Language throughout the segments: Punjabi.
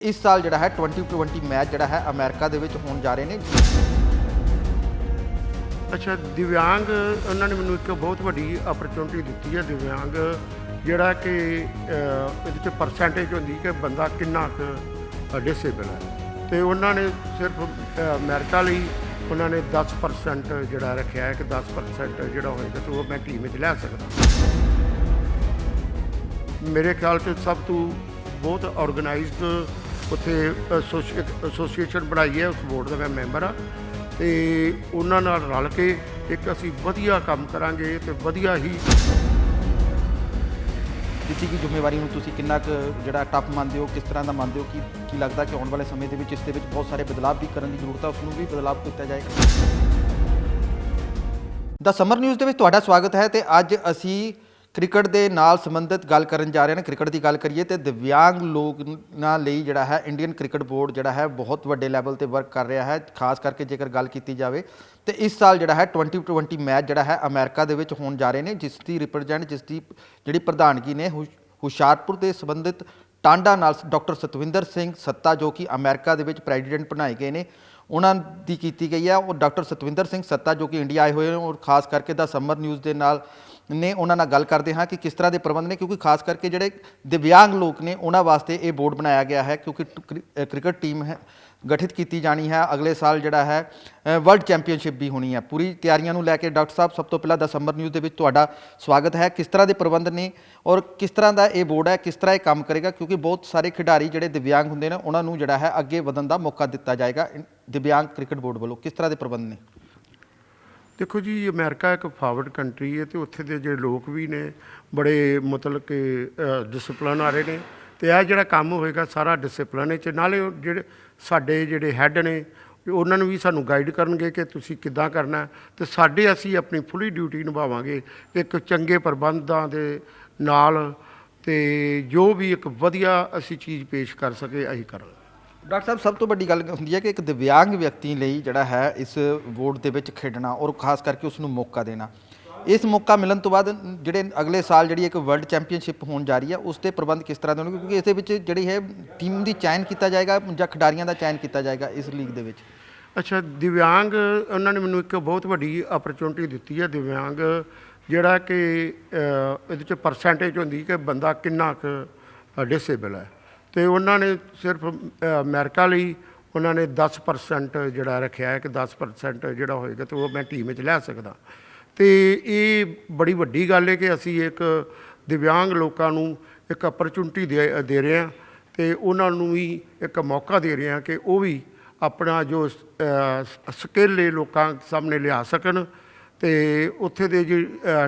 ਇਸ ਸਾਲ ਜਿਹੜਾ ਹੈ 2020 ਮੈਚ ਜਿਹੜਾ ਹੈ ਅਮਰੀਕਾ ਦੇ ਵਿੱਚ ਹੋਣ ਜਾ ਰਹੇ ਨੇ। ਅੱਛਾ ਦਿਵਿਆਂਗ ਉਹਨਾਂ ਨੇ ਮੈਨੂੰ ਇੱਕ ਬਹੁਤ ਵੱਡੀ ਓਪਰਚੁਨਿਟੀ ਦਿੱਤੀ ਹੈ ਦਿਵਿਆਂਗ ਜਿਹੜਾ ਕਿ ਇਹਦੇ ਚ ਪਰਸੈਂਟੇਜ ਹੁੰਦੀ ਕਿ ਬੰਦਾ ਕਿੰਨਾ ਕੁ ਡਿਸੇਬਲ ਹੈ। ਤੇ ਉਹਨਾਂ ਨੇ ਸਿਰਫ ਅਹ, ਅਮਰੀਕਾ ਲਈ ਉਹਨਾਂ ਨੇ 10% ਜਿਹੜਾ ਰੱਖਿਆ ਹੈ ਕਿ 10% ਜਿਹੜਾ ਹੋਏਗਾ ਤੇ ਉਹ ਮੈਂ ਟੀਮ ਵਿੱਚ ਲੈ ਸਕਦਾ। ਮੇਰੇ ਖਿਆਲ 'ਚ ਸਭ ਤੋਂ ਬਹੁਤ ਆਰਗੇਨਾਈਜ਼ਡ ਉੱਥੇ ਐਸੋਸੀਏਸ਼ਨ ਬਣਾਈ ਹੈ, ਉਸ ਬੋਰਡ ਦਾ ਮੈਂ ਮੈਂਬਰ ਆ ਤੇ ਉਹਨਾਂ ਨਾਲ ਰਲ ਕੇ ਇੱਕ ਅਸੀਂ ਵਧੀਆ ਕੰਮ ਕਰਾਂਗੇ ਤੇ ਵਧੀਆ ਹੀ ਦਿੱਤੀ ਗਈ ਜ਼ਿੰਮੇਵਾਰੀ ਨੂੰ ਤੁਸੀਂ ਕਿੰਨਾ ਕੁ ਜਿਹੜਾ ਟੱਪ ਮੰਨਦੇ ਹੋ, ਕਿਸ ਤਰ੍ਹਾਂ ਦਾ ਮੰਨਦੇ ਹੋ, ਕਿ, ਕੀ ਲੱਗਦਾ ਕਿ ਆਉਣ ਵਾਲੇ ਸਮੇਂ ਦੇ ਵਿੱਚ ਇਸ ਦੇ ਵਿੱਚ ਬਹੁਤ ਸਾਰੇ ਬਦਲਾਅ ਵੀ ਕਰਨ ਦੀ ਜ਼ਰੂਰਤ ਹੈ ਉਸ ਨੂੰ ਵੀ ਬਦਲਾਅ ਕੀਤਾ ਜਾਏਗਾ? ਦਾ ਸਮਰ ਨਿਊਜ਼ ਦੇ ਵਿੱਚ ਤੁਹਾਡਾ ਸਵਾਗਤ ਹੈ ਤੇ ਅੱਜ ਅਸੀਂ ਕ੍ਰਿਕਟ ਦੇ ਨਾਲ ਸੰਬੰਧਿਤ ਗੱਲ ਕਰਨ ਜਾ ਰਹੇ ਨੇ। ਕ੍ਰਿਕਟ ਦੀ ਗੱਲ ਕਰੀਏ ਤੇ ਦਿਵਿਆਂਗ ਲੋਕਾਂ ਲਈ ਜਿਹੜਾ ਹੈ ਇੰਡੀਅਨ ਕ੍ਰਿਕਟ ਬੋਰਡ ਜਿਹੜਾ ਹੈ, ਬਹੁਤ ਵੱਡੇ ਲੈਵਲ ਤੇ ਵਰਕ ਕਰ ਰਿਹਾ ਹੈ। ਖਾਸ ਕਰਕੇ ਜੇਕਰ ਗੱਲ ਕੀਤੀ ਜਾਵੇ ਤੇ ਇਸ ਸਾਲ ਜਿਹੜਾ ਹੈ 2020 ਮੈਚ ਜਿਹੜਾ ਹੈ ਅਮਰੀਕਾ ਦੇ ਵਿੱਚ ਹੋਣ ਜਾ ਰਹੇ ਨੇ, ਜਿਸ ਦੀ ਰਿਪਰੈਜ਼ੈਂਟ ਜਿਸ ਦੀ ਜਿਹੜੀ ਪ੍ਰਧਾਨਗੀ ਨੇ, ਹੁਸ਼- ਹੁਸ਼ਿਆਰਪੁਰ ਦੇ ਸੰਬੰਧਿਤ ਟਾਂਡਾ ਨਾਲ ਡਾਕਟਰ ਸਤਵਿੰਦਰ ਸਿੰਘ ਸੱਤਾ ਜੋ ਕਿ ਅਮਰੀਕਾ ਦੇ ਵਿੱਚ ਪ੍ਰੈਜ਼ੀਡੈਂਟ ਬਣਾਏ ਗਏ ਨੇ। ਉਹਨਾਂ ਦੀ ਕੀਤੀ ਗਈ ਹੈ। ਉਹ ਡਾਕਟਰ ਸਤਵਿੰਦਰ ਸਿੰਘ ਸੱਤਾ, ਜੋ ਕਿ ਇੰਡੀਆ ਆਏ ਹੋਏ ਨੇ ਔਰ ਖਾਸ ਕਰਕੇ ਦਾ ਸਮਰ ਨਿਊਜ਼ ਦੇ ਨਾਲ ਨੇ ਉਹਨਾਂ ਨਾਲ ਗੱਲ ਕਰਦੇ ਹਾਂ ਕਿ ਕਿਸ ਤਰ੍ਹਾਂ ਦੇ ਪ੍ਰਬੰਧ ਨੇ, ਕਿਉਂਕਿ ਖਾਸ ਕਰਕੇ ਜਿਹੜੇ ਦਿਵਿਆਂਗ ਲੋਕ ਨੇ, ਉਹਨਾਂ ਵਾਸਤੇ ਇਹ ਬੋਰਡ ਬਣਾਇਆ ਗਿਆ ਹੈ, ਕਿਉਂਕਿ ਕ੍ਰਿ- ਕ੍ਰਿਕਟ ਟੀਮ ਹੈ ਗਠਿਤ ਕੀਤੀ ਜਾਣੀ ਹੈ। ਅਗਲੇ ਸਾਲ ਜਿਹੜਾ ਹੈ ਵਰਲਡ ਚੈਂਪੀਅਨਸ਼ਿਪ ਵੀ ਹੋਣੀ ਹੈ। ਪੂਰੀ ਤਿਆਰੀਆਂ ਨੂੰ ਲੈ ਕੇ ਡਾਕਟਰ ਸਾਹਿਬ, ਸਭ ਤੋਂ ਪਹਿਲਾਂ ਦਸੰਬਰ ਨਿਊਜ਼ ਦੇ ਵਿੱਚ ਤੁਹਾਡਾ ਸਵਾਗਤ ਹੈ। ਕਿਸ ਤਰ੍ਹਾਂ ਦੇ ਪ੍ਰਬੰਧ ਨੇ ਔਰ ਕਿਸ ਤਰ੍ਹਾਂ ਦਾ ਇਹ ਬੋਰਡ ਹੈ, ਕਿਸ ਤਰ੍ਹਾਂ ਇਹ ਕੰਮ ਕਰੇਗਾ? ਕਿਉਂਕਿ ਬਹੁਤ ਸਾਰੇ ਖਿਡਾਰੀ ਜਿਹੜੇ ਦਿਵਿਆਂਗ ਹੁੰਦੇ ਨੇ, ਉਹਨਾਂ ਨੂੰ ਜਿਹੜਾ ਹੈ ਅੱਗੇ ਵਧਣ ਦਾ ਮੌਕਾ ਦਿੱਤਾ ਜਾਏਗਾ। ਇਨ- ਦਿਵਿਆਂਗ ਕ੍ਰਿਕਟ ਬੋਰਡ ਵੱਲੋਂ ਕਿਸ ਤਰ੍ਹਾਂ ਦੇ ਪ੍ਰਬੰਧ ਨੇ? ਦੇਖੋ ਜੀ, ਅਮਰੀਕਾ ਇੱਕ ਫਾਰਵਰਡ ਕੰਟਰੀ ਹੈ ਤੇ ਉੱਥੇ ਦੇ ਜਿਹੜੇ ਲੋਕ ਵੀ ਨੇ, ਬੜੇ ਮਤਲਬ ਕਿ ਡਿਸਪਲਨ ਆ ਰਹੇ ਨੇ। ਤੇ ਇਹ ਜਿਹੜਾ ਕੰਮ ਹੋਏਗਾ ਸਾਰਾ ਡਿਸਪਲਿਨ ਵਿੱਚ ਨਾਲੇ ਉਹ ਜਿਹੜੇ ਸਾਡੇ ਜਿਹੜੇ ਹੈੱਡ ਨੇ, ਉਹਨਾਂ ਨੂੰ ਵੀ ਸਾਨੂੰ ਗਾਈਡ ਕਰਨਗੇ ਕਿ ਤੁਸੀਂ ਕਿੱਦਾਂ ਕਰਨਾ ਹੈ। ਤੇ ਸਾਡੇ ਅਸੀਂ ਆਪਣੀ ਫੁੱਲੀ ਡਿਊਟੀ ਨਿਭਾਵਾਂਗੇ। ਇੱਕ ਚੰਗੇ ਪ੍ਰਬੰਧਾਂ ਦੇ ਨਾਲ ਤੇ ਜੋ ਵੀ ਇੱਕ ਵਧੀਆ ਅਸੀਂ ਚੀਜ਼ ਪੇਸ਼ ਕਰ ਸਕੇ, ਅਸੀਂ ਕਰਾਂਗੇ ਡਾਕਟਰ ਸਾਹਿਬ, ਸਭ ਤੋਂ ਵੱਡੀ ਗੱਲ ਹੁੰਦੀ ਹੈ ਕਿ ਇੱਕ ਦਿਵਿਆਂਗ ਵਿਅਕਤੀ ਲਈ ਜਿਹੜਾ ਹੈ, ਇਸ ਵੋਟ ਦੇ ਵਿੱਚ ਖੇਡਣਾ ਔਰ ਖਾਸ ਕਰਕੇ ਉਸ ਨੂੰ ਮੌਕਾ ਦੇਣਾ। ਇਸ ਮੌਕਾ ਮਿਲਣ ਤੋਂ ਬਾਅਦ ਜਿਹੜੇ ਅਗਲੇ ਸਾਲ ਜਿਹੜੀ ਇੱਕ ਵਰਲਡ ਚੈਂਪੀਅਨਸ਼ਿਪ ਹੋਣ ਜਾ ਰਹੀ ਹੈ, ਉਸ ਤੇ ਪ੍ਰਬੰਧ ਕਿਸ ਤਰ੍ਹਾਂ ਦੇ ਹੋਣਗੇ ਕਿਉਂਕਿ ਇਸ ਦੇ ਵਿੱਚ ਜਿਹੜੀ ਹੈ, ਟੀਮ ਦੀ ਚੈਨ ਕੀਤਾ ਜਾਏਗਾ ਜਾਂ ਖਿਡਾਰੀਆਂ ਦਾ ਚੈਨ ਕੀਤਾ ਜਾਏਗਾ ਇਸ ਲੀਗ ਦੇ ਵਿੱਚ। ਅੱਛਾ, ਦਿਵਿਆਂਗ, ਉਹਨਾਂ ਨੇ ਮੈਨੂੰ ਇੱਕ ਬਹੁਤ ਵੱਡੀ ਓਪਰਚੁਨਿਟੀ ਦਿੱਤੀ ਹੈ, ਦਿਵਿਆਂਗ, ਜਿਹੜਾ ਕਿ ਇਹਦੇ ਚ ਪਰਸੈਂਟੇਜ ਹੁੰਦੀ ਕਿ ਬੰਦਾ ਕਿੰਨਾ ਕੁ ਡਿਸੇਬਲ ਹੈ। ਤੇ ਉਹਨਾਂ ਨੇ ਸਿਰਫ ਅਮਰੀਕਾ ਲਈ ਉਹਨਾਂ ਨੇ 10% ਜਿਹੜਾ ਰੱਖਿਆ ਹੈ ਕਿ 10% ਜਿਹੜਾ ਹੋਏਗਾ ਤੇ ਉਹ ਮੈਂ ਟੀਮ ਵਿੱਚ ਲੈ ਸਕਦਾ। ਤੇ ਇਹ ਬੜੀ ਵੱਡੀ ਗੱਲ ਹੈ ਕਿ ਅਸੀਂ ਇੱਕ ਦਿਵਿਆਂਗ ਲੋਕਾਂ ਨੂੰ ਇੱਕ ਅਪਰਚੁਨਿਟੀ ਦੇ ਦੇ ਰਹੇ ਹਾਂ ਤੇ ਉਹਨਾਂ ਨੂੰ ਵੀ ਇੱਕ ਮੌਕਾ ਦੇ ਰਹੇ ਹਾਂ ਕਿ ਉਹ ਵੀ ਆਪਣਾ ਜੋ ਸਕਿੱਲ ਹੈ ਲੋਕਾਂ ਸਾਹਮਣੇ ਲਿਆ ਸਕਣ ਤੇ ਉੱਥੇ ਦੇ ਜੀ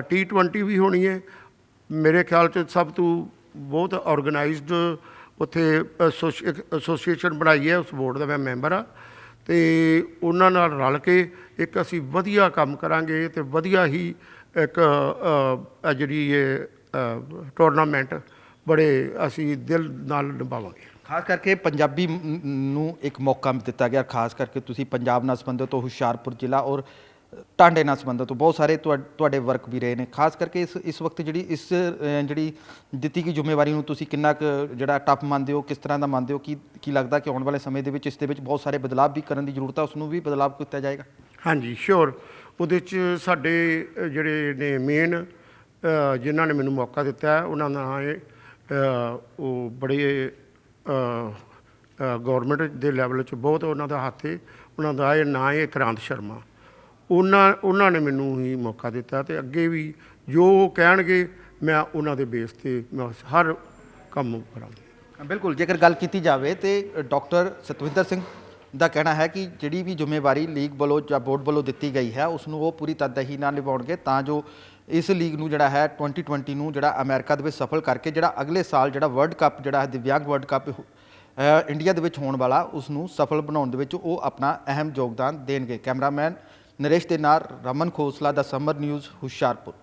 ਟੀ 20 ਵੀ ਹੋਣੀ ਹੈ। ਮੇਰੇ ਖਿਆਲ ਚ ਸਭ ਤੋਂ ਬਹੁਤ ਆਰਗੇਨਾਈਜ਼ਡ ਉੱਥੇ ਐਸੋਸੀਏਸ਼ਨ ਬਣਾਈ ਹੈ, ਉਸ ਬੋਰਡ ਦਾ ਮੈਂ ਮੈਂਬਰ ਆ ਤੇ ਉਹਨਾਂ ਨਾਲ ਰਲ ਕੇ ਇੱਕ ਅਸੀਂ ਵਧੀਆ ਕੰਮ ਕਰਾਂਗੇ ਤੇ ਵਧੀਆ ਹੀ ਇੱਕ ਜਿਹੜੀ ਇਹ ਟੂਰਨਾਮੈਂਟ ਬੜੇ ਅਸੀਂ ਦਿਲ ਨਾਲ ਨਿਭਾਵਾਂਗੇ। ਖਾਸ ਕਰਕੇ ਪੰਜਾਬੀ ਨੂੰ ਇੱਕ ਮੌਕਾ ਦਿੱਤਾ ਗਿਆ। ਖਾਸ ਕਰਕੇ ਤੁਸੀਂ ਪੰਜਾਬ ਨਾਲ ਸੰਬੰਧਿਤ ਹੋ ਹੁਸ਼ਿਆਰਪੁਰ ਜ਼ਿਲ੍ਹਾ ਔਰ ਟਾਂਡੇ ਨਾਲ ਸੰਬੰਧਿਤ ਹੋ, ਬਹੁਤ ਸਾਰੇ ਤੁਹਾ- ਤੁਹਾਡੇ ਵਰਕ ਵੀ ਰਹੇ ਨੇ। ਖਾਸ ਕਰਕੇ ਇਸ ਇਸ ਵਕਤ ਜਿਹੜੀ, ਇਸ ਜਿਹੜੀ ਦਿੱਤੀ ਗਈ ਜ਼ਿੰਮੇਵਾਰੀ ਨੂੰ ਤੁਸੀਂ ਕਿੰਨਾ ਕੁ ਜਿਹੜਾ ਟੱਪ ਮੰਨਦੇ ਹੋ, ਕਿਸ ਤਰ੍ਹਾਂ ਦਾ ਮੰਨਦੇ ਹੋ, ਕੀ ਕੀ ਲੱਗਦਾ ਕਿ ਆਉਣ ਵਾਲੇ ਸਮੇਂ ਦੇ ਵਿੱਚ ਇਸ ਦੇ ਵਿੱਚ ਬਹੁਤ ਸਾਰੇ ਬਦਲਾਅ ਵੀ ਕਰਨ ਦੀ ਜ਼ਰੂਰਤ ਹੈ, ਉਸ ਨੂੰ ਵੀ ਬਦਲਾਅ ਕੀਤਾ ਜਾਏਗਾ? ਹਾਂਜੀ ਸ਼ੋਰ ਉਹਦੇ ਚ ਸਾਡੇ ਜਿਹੜੇ ਨੇ ਮੇਨ ਜਿਨ੍ਹਾਂ ਨੇ ਮੈਨੂੰ ਮੌਕਾ ਦਿੱਤਾ ਉਹਨਾਂ ਦਾ ਨਾਂ ਹੈ ਉਹ ਬੜੇ ਗਵਰਨਮੈਂਟ ਦੇ ਲੈਵਲ 'ਚ ਬਹੁਤ ਉਹਨਾਂ ਦਾ ਹੱਥ ਹੈ ਉਹਨਾਂ ਦਾ ਇਹ ਨਾਂ ਹੈ ਕ੍ਰਾਂਤ ਸ਼ਰਮਾ। ਉਹਨਾਂ ਉਹਨਾਂ ਨੇ ਮੈਨੂੰ ਹੀ ਮੌਕਾ ਦਿੱਤਾ ਤੇ ਅੱਗੇ ਵੀ ਜੋ ਉਹ ਕਹਿਣਗੇ, ਮੈਂ ਉਹਨਾਂ ਦੇ ਬੇਸ ਤੇ ਮੈਂ ਹਰ ਕੰਮ ਕਰਾਂਗਾ। ਬਿਲਕੁਲ, ਜੇਕਰ ਗੱਲ ਕੀਤੀ ਜਾਵੇ ਤੇ ਡਾਕਟਰ ਸਤਵਿੰਦਰ ਸਿੰਘ ਦਾ ਕਹਿਣਾ ਹੈ ਕਿ ਜਿਹੜੀ ਵੀ ਜ਼ਿੰਮੇਵਾਰੀ ਲੀਗ ਵੱਲੋਂ ਜਾਂ ਬੋਰਡ ਵੱਲੋਂ ਦਿੱਤੀ ਗਈ ਹੈ, ਉਸ ਨੂੰ ਉਹ ਪੂਰੀ ਤਨਦੇਹੀ ਨਾਲ ਨਿਭਾਉਣਗੇ ਤਾਂ ਜੋ ਇਸ ਲੀਗ ਨੂੰ ਜਿਹੜਾ ਹੈ 2020 ਨੂੰ ਜਿਹੜਾ ਅਮਰੀਕਾ ਦੇ ਵਿੱਚ ਸਫਲ ਕਰਕੇ ਜਿਹੜਾ ਅਗਲੇ ਸਾਲ ਜਿਹੜਾ ਵਰਲਡ ਕੱਪ, ਜਿਹੜਾ ਹੈ ਦਿਵਿਆਂਗ ਵਰਲਡ ਕੱਪ ਇੰਡੀਆ ਦੇ ਵਿੱਚ ਹੋਣ ਵਾਲਾ, ਉਸ ਨੂੰ ਸਫਲ ਬਣਾਉਣ ਦੇ ਵਿੱਚ ਉਹ ਆਪਣਾ ਅਹਿਮ ਯੋਗਦਾਨ ਦੇਣਗੇ। ਕੈਮਰਾਮੈਨ ਨਰੇਸ਼ ਦੇ ਨਾਲ ਰਮਨ ਖੋਸਲਾ ਦਾ ਸਮਰ ਨਿਊਜ਼ ਹੁਸ਼ਿਆਰਪੁਰ।